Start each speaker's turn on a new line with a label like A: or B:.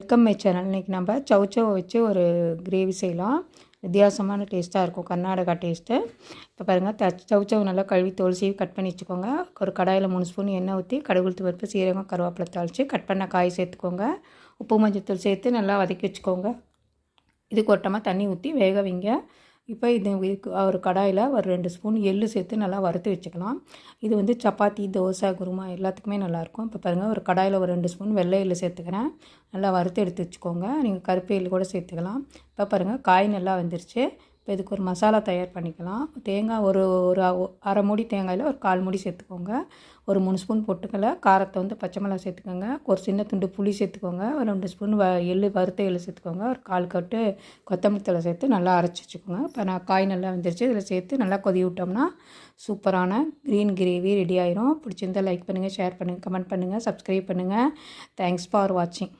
A: Welcome my channel இன்றைக்கி நம்ம சவுச்சவை வச்சு ஒரு கிரேவி செய்யலாம். வித்தியாசமான டேஸ்ட்டாக இருக்கும். கர்நாடகா டேஸ்ட்டு இப்போ பாருங்கள் த சவுச்சவு நல்லா கழுவி தோல் சீவி கட் பண்ணி வச்சுக்கோங்க. ஒரு கடாயில் மூணு ஸ்பூன் எண்ணெய் ஊற்றி கடுகுளுத்து பருப்பு சீரகம் கருவேப்பிலை தாளித்து கட் பண்ண காய் சேர்த்துக்கோங்க. உப்பு மஞ்சள் தூள் சேர்த்து நல்லா வதக்கி வச்சுக்கோங்க. இதுக்கு கொட்டமாக தண்ணி ஊற்றி வேக வைங்க. இப்போ இது ஒரு கடாயில் ஒரு ரெண்டு ஸ்பூன் எள்ளு சேர்த்து நல்லா வறுத்து வச்சுக்கலாம். இது வந்து சப்பாத்தி தோசை குருமா எல்லாத்துக்குமே நல்லாயிருக்கும். இப்போ பாருங்கள் ஒரு கடாயில் ஒரு ரெண்டு ஸ்பூன் வெள்ளை எள்ளு சேர்த்துக்கிறேன். நல்லா வறுத்து எடுத்து வச்சுக்கோங்க. நீங்கள் கருப்பு எள்ளு கூட சேர்த்துக்கலாம். இப்போ பாருங்கள் காய் நல்லா வந்துருச்சு. இப்போ இதுக்கு ஒரு மசாலா தயார் பண்ணிக்கலாம். தேங்காய் ஒரு ஒரு அரை மூடி தேங்காயில் ஒரு கால் மூடி சேர்த்துக்கோங்க. ஒரு மூணு ஸ்பூன் பொட்டுக்கலை காரத்தை வந்து பச்சை மிளகா சேர்த்துக்கோங்க. ஒரு சின்ன துண்டு புளி சேர்த்துக்கோங்க. ஒரு ரெண்டு ஸ்பூன் வ எள்ளு வறுத்த எள்ளு சேர்த்துக்கோங்க. ஒரு கால் கட்டு கொத்தமல்லி தலை சேர்த்து நல்லா அரைச்சி வச்சுக்கோங்க. இப்போ நான் காய் நல்லா வந்துருச்சு. இதில் சேர்த்து நல்லா கொதி விட்டோம்னா சூப்பரான க்ரீன் கிரேவி ரெடி ஆயிரும். பிடிச்சிருந்தால் லைக் பண்ணுங்கள் ஷேர் பண்ணுங்கள் கமெண்ட் பண்ணுங்கள் சப்ஸ்கிரைப் பண்ணுங்கள் தேங்க்ஸ் ஃபார் வாட்சிங்.